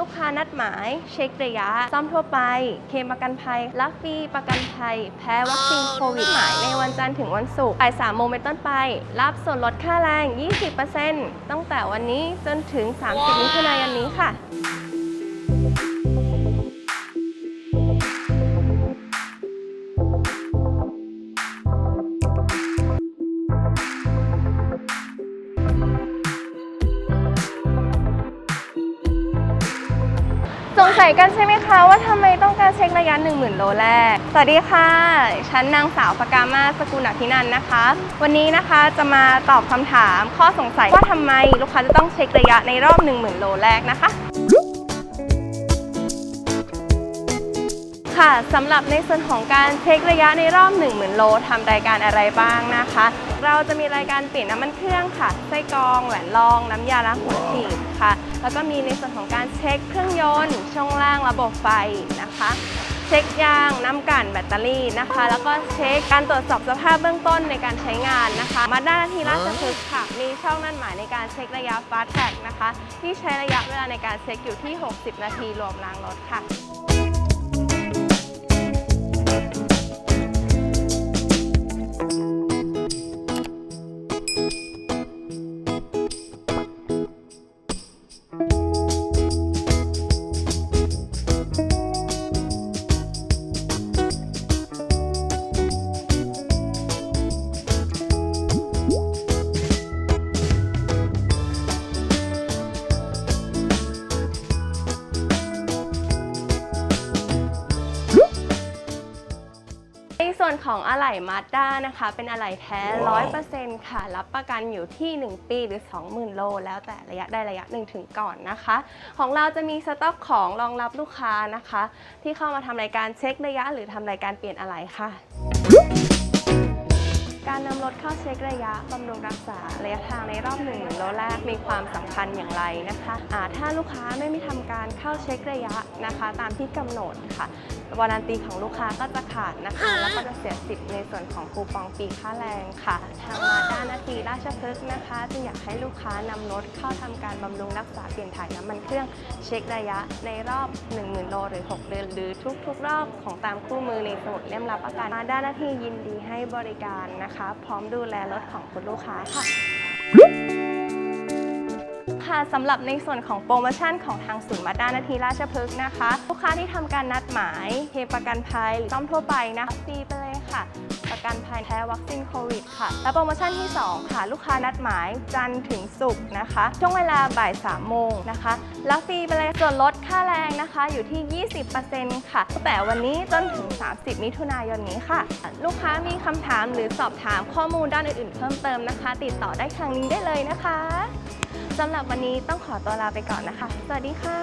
ลูกค้านัดหมาย เช็คระยะ ซ่อมทั่วไป เคมประกันภัยรับฟรีประกันภัย แพ้วัคซีนโควิดหมายในวันจันทร์ถึงวันศุกร์บ่าย3โมงเป็นต้นไป รับส่วนลดค่าแรง 20%ตั้งแต่วันนี้จนถึง 30มิถุนายนนี้ค่ะ งสัยกันใช่ไหมคะว่าทำไมต้องการเช็คระยะ 10,000 โลแรก สวัสดีค่ะฉันนางสาวปกามาสกุลอภินันท์นะคะ วันนี้นะคะจะมาตอบคำถามข้อสงสัยว่าทำไมลูกค้าจะต้องเช็คระยะในรอบ 10,000 โลแรกนะคะค่ะสำหรับในส่วนของการเช็คระยะในรอบ 10,000 โลทำรายการอะไรบ้างนะคะ เราจะมีรายการเปลี่ยนน้ำมันเครื่องค่ะไส้กรองแหวนรอง น้ำยาล้างหัวฉีดค่ะ แล้วก็มีในส่วนของการเช็คเครื่องยนต์ ช่องล่างระบบไฟนะคะ เช็คยางน้ำกันแบตเตอรี่นะคะ แล้วก็เช็คการตรวจสอบสภาพเบื้องต้นในการใช้งานนะคะ มาด้านทีราชพฤกษ์ค่ะ มีช่องนั่นหมายในการเช็คระยะฟาสแท็กนะคะ ที่ใช้ระยะเวลาในการเช็คอยู่ที่ 60 นาทีรวมล้างรถค่ะ วนของอะไหล่มาด้านะคะ เป็นอะไหล่แท้ 100%ค่ะ รับประกันอยู่ที่ 1 ปีหรือ 20,000 โล แล้วแต่ระยะได้ระยะหนึ่งถึงก่อนนะคะ ของเราจะมีสต็อกของรองรับลูกค้านะคะ ที่เข้ามาทำรายการเช็คระยะ หรือทำรายการเปลี่ยนอะไหล่ค่ะการนำรถเข้าเช็คระยะบำรุงรักษาระยะทางในรอบหนึ่งโลแรกมีความสำคัญอย่างไรนะคะะถ้าลูกค้าไม่มีทำการเข้าเช็คระยะนะคะ ตามที่กำหนดค่ะ วารันตีของลูกค้าก็จะขาดนะคะ แล้วก็จะเสียสิทธิ์ในส่วนของคูปองปีค่าแรงค่ะ ทางมาด้านนาทีราชพฤกษ์นะคะจึงอยากให้ลูกค้านำรถเข้าทำการบำรุงรักษาเปลี่ยนถ่ายน้ำมันเครื่องเช็คระยะในรอบ 10,000 โลหรือ 6 เดือน หรือทุก ๆ รอบของตามคู่มือในสมุดเล่มรับประกันมาด้านหน้าที่ยินดีให้บริการนะคะ พร้อมดูแลรถของคุณลูกค้าค่ะ ค่ะสำหรับในส่วนของโปรโมชั่นของทางศูนย์มาด้านาทีราชพฤกษ์นะคะ ลูกค้าที่ทำการนัดหมายเคประกันภัยหรือซ่อมทั่วไปนะคะฟรีไปเลยค่ะ ประกันภัยแพ้วัคซีนโควิดค่ะ และโปรโมชั่นที่ 2 ค่ะ ลูกค้านัดหมายจันทร์ถึงศุกร์นะคะ ช่วงเวลาบ่าย3โมงนะคะแล้วฟรีไปเลยส่วนลดค่าแรงนะคะอยู่ที่ 20%ค่ะตั้งแต่วันนี้จนถึง 30 มิถุนายนนี้ค่ะ ลูกค้ามีคำถามหรือสอบถามข้อมูลด้านอื่นๆ เพิ่มเติมนะคะ ติดต่อได้ทางนี้ได้เลยนะคะ สำหรับวันนี้ต้องขอตัวลาไปก่อนนะคะ สวัสดีค่ะ